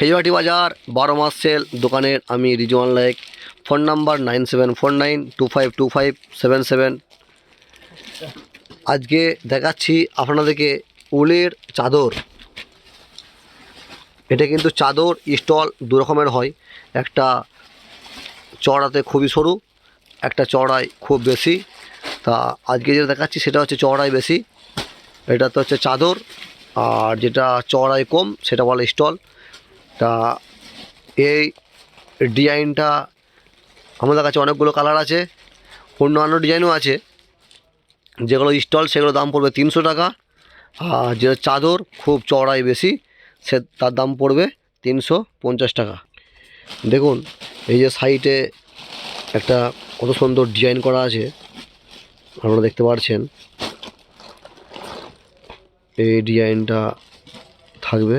খেজুয়াটি বাজার, বারো মাস সেল, দোকানের আমি Rizwan like phone number nine seven four nine two five two five seven seven. আজকে দেখাচ্ছি আপনাদেরকে উলের চাদর। এটা কিন্তু চাদর, স্টল দু রকমের হয়। একটা চড়াতে খুবই সরু, একটা চড়াই খুব বেশি। তা আজকে যেটা দেখাচ্ছি সেটা হচ্ছে চড়াই বেশি। এটা তো হচ্ছে চাদর, আর যেটা চড়াই কম, সেটা বলে স্টল। তা এই ডিজাইনটা আমাদের কাছে অনেকগুলো কালার আছে, অন্যান্য ডিজাইনও আছে। যেগুলো স্টল সেগুলো দাম পড়বে তিনশো টাকা। আর যে চাদর, খুব চড়াই বেশি, সে তার দাম পড়বে তিনশো পঞ্চাশ টাকা। দেখুন, এই যে সাইটে একটা কত সুন্দর ডিজাইন করা আছে, আপনারা দেখতে পাচ্ছেন এই ডিজাইনটা থাকবে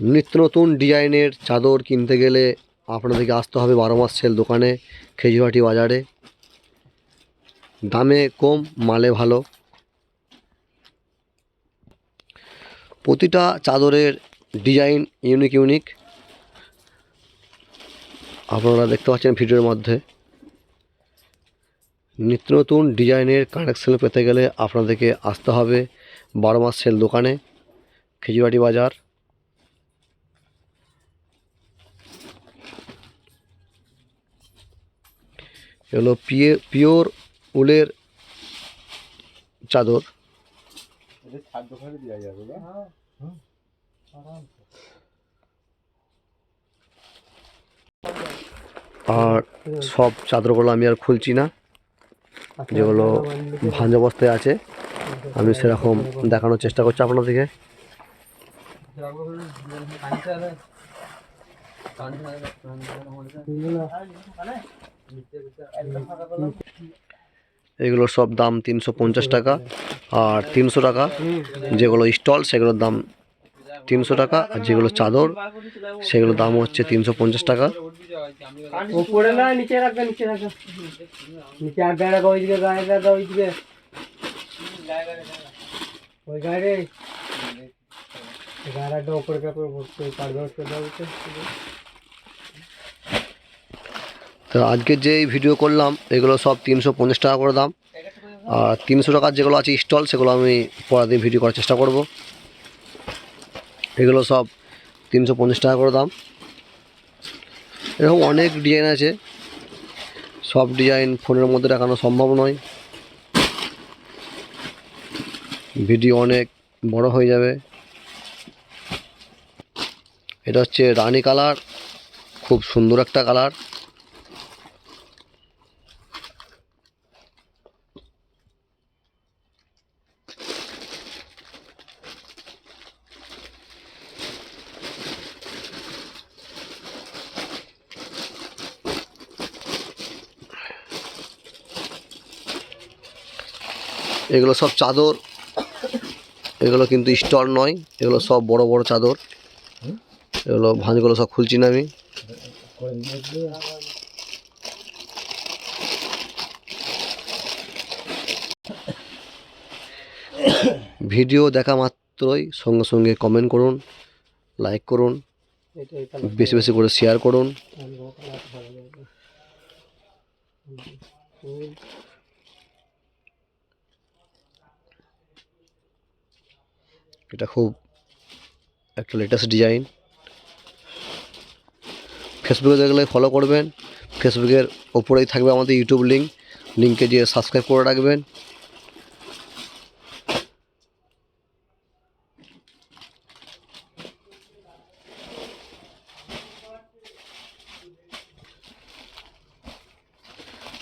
নিত্য নতুন ডিজাইনের চাদর কিনতে গেলে আপনাদেরকে আসতে হবে বারো মাস সেল দোকানে খেজুয়াটি বাজারে। দামে কম, মালে ভালো। প্রতিটা চাদরের ডিজাইন ইউনিক ইউনিক। আপনারা দেখতে পাচ্ছেন ভিডিওর মধ্যে। নিত্য নতুন ডিজাইনের কানেকশন পেতে গেলে আপনাদেরকে আসতে হবে বারো মাস সেল দোকানে খেজুয়াটি বাজার। এগুলো পিয়ে পিওর উলের চাদর। আর সব চাদরগুলো আমি আর খুলছি না। যেগুলো ভাঞ্জ অবস্থায় আছে। আমি সেরকম দেখানোর চেষ্টা করছি আপনাদেরকে এগুলো সব দাম তিনশো পঞ্চাশ টাকা আর তিনশো টাকা যেগুলো স্টল, সেগুলোর দাম তিনশো টাকা আর যেগুলো চাদর, সেগুলোর দাম হচ্ছে তিনশো পঞ্চাশ টাকা। উপরে উপরে কাপড় পারবে তো আজকে যে ভিডিও করলাম, এগুলো সব তিনশো পঞ্চাশ টাকা করে দাম। আর তিনশো টাকার যেগুলো আছে স্টল সেগুলো আমি পরের দিন ভিডিও করার চেষ্টা করব। এগুলো সব তিনশো পঞ্চাশ টাকা করে দাম। এরকম অনেক ডিজাইন আছে। সব ডিজাইন ফোনের মধ্যে দেখানো সম্ভব নয়। ভিডিও অনেক বড় হয়ে যাবে। এটা হচ্ছে রানী কালার খুব সুন্দর একটা কালার এগুলো সব চাদর। এগুলো কিন্তু স্টল নয়, এগুলো সব বড় বড় চাদর। এগুলো ভাঁজগুলো সব খুলছি না আমি। ভিডিও দেখা মাত্রই সঙ্গে সঙ্গে কমেন্ট করুন লাইক করুন, বেশি বেশি করে শেয়ার করুন। এটা খুব একটা লেটেস্ট ডিজাইন ফেসবুকে দেখলে ফলো করবেন। ফেসবুকের ওপরেই থাকবে আমাদের ইউটিউব লিঙ্ক লিঙ্কে গিয়ে সাবস্ক্রাইব করে রাখবেন।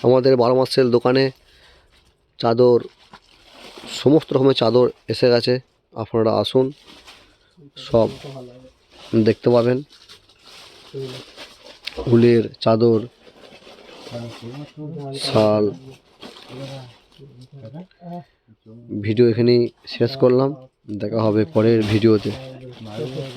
আমাদের বারো মাসের দোকানে চাদর, সমস্ত রকমের চাদর এসে গেছে। আপনারা আসুন, সব দেখতে পাবেন। উলের চাদর, শাল। ভিডিও এখানেই শেষ করলাম। দেখা হবে পরের ভিডিওতে।